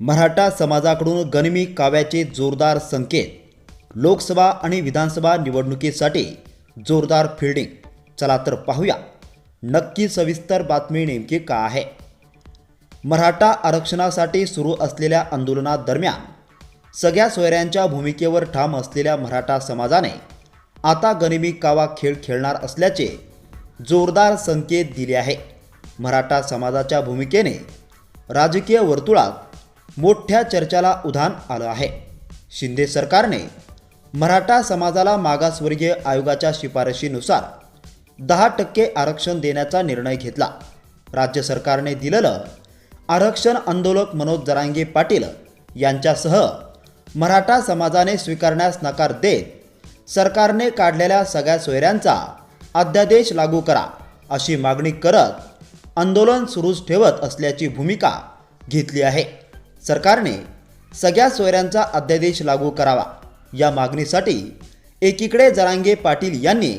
मराठा समाजाकडून गनिमी काव्याचे जोरदार संकेत लोकसभा आणि विधानसभा निवडणुकीसाठी जोरदार फिल्डिंग चला तर पाहूया. नक्की सविस्तर बातमी नेमकी का आहे? मराठा आरक्षणासाठी सुरू असलेल्या आंदोलनादरम्यान सगळ्या सोयऱ्यांच्या भूमिकेवर ठाम असलेल्या मराठा समाजाने आता गनिमी कावा खेळ खेळणार असल्याचे जोरदार संकेत दिले आहे. मराठा समाजाच्या भूमिकेने राजकीय वर्तुळात मोठ्या चर्चेला उधाण आलं आहे. शिंदे सरकारने मराठा समाजाला मागासवर्गीय आयोगाच्या शिफारशीनुसार दहा टक्के आरक्षण देण्याचा निर्णय घेतला. राज्य सरकारने दिलेलं आरक्षण आंदोलक मनोज जरांगे पाटील यांच्यासह मराठा समाजाने स्वीकारण्यास नकार देत सरकारने काढलेल्या सगळ्या सोयऱ्यांचा अध्यादेश लागू करा अशी मागणी करत आंदोलन सुरूच ठेवत असल्याची भूमिका घेतली आहे. सरकारने सगळ्या सोयऱ्यांचा अध्यादेश लागू करावा. या मागणीसाठी एकीकडे जरांगे पाटील यांनी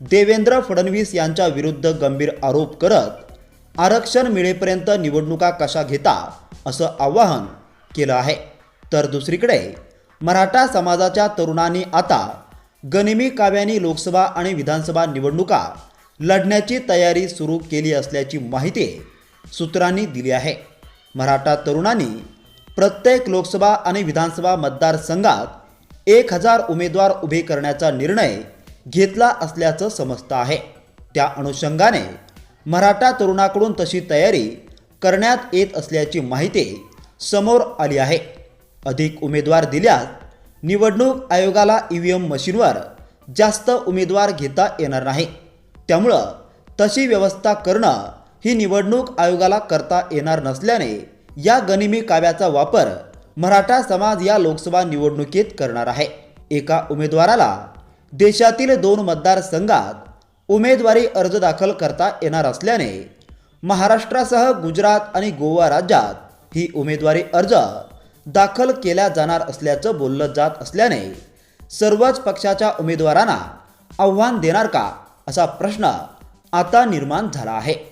देवेंद्र फडणवीस यांच्या विरुद्ध गंभीर आरोप करत आरक्षण मिळेपर्यंत निवडणुका कशा घेता असं आवाहन केलं आहे. तर दुसरीकडे मराठा समाजाच्या तरुणांनी आता गनिमी काव्यानी लोकसभा आणि विधानसभा निवडणुका लढण्याची तयारी सुरू केली असल्याची माहिती सूत्रांनी दिली आहे. मराठा तरुणांनी प्रत्येक लोकसभा आणि विधानसभा मतदारसंघात एक हजार उमेदवार उभे करण्याचा निर्णय घेतला असल्याचं समजतं आहे. त्या अनुषंगाने मराठा तरुणाकडून तशी तयारी करण्यात येत असल्याची माहिती समोर आली आहे. अधिक उमेदवार दिल्यास निवडणूक आयोगाला ई व्ही एम मशीनवर जास्त उमेदवार घेता येणार नाही. त्यामुळं तशी व्यवस्था करणं ही निवडणूक आयोगाला करता येणार नसल्याने या गनिमी काव्याचा वापर मराठा समाज या लोकसभा निवडणुकीत करणार आहे. एका उमेदवाराला देशातील दोन मतदारसंघात उमेदवारी अर्ज दाखल करता येणार असल्याने महाराष्ट्रासह गुजरात आणि गोवा राज्यात ही उमेदवारी अर्ज दाखल केल्या जाणार असल्याचं बोललं जात असल्याने सर्वच पक्षाच्या उमेदवारांना आव्हान देणार का असा प्रश्न आता निर्माण झाला आहे.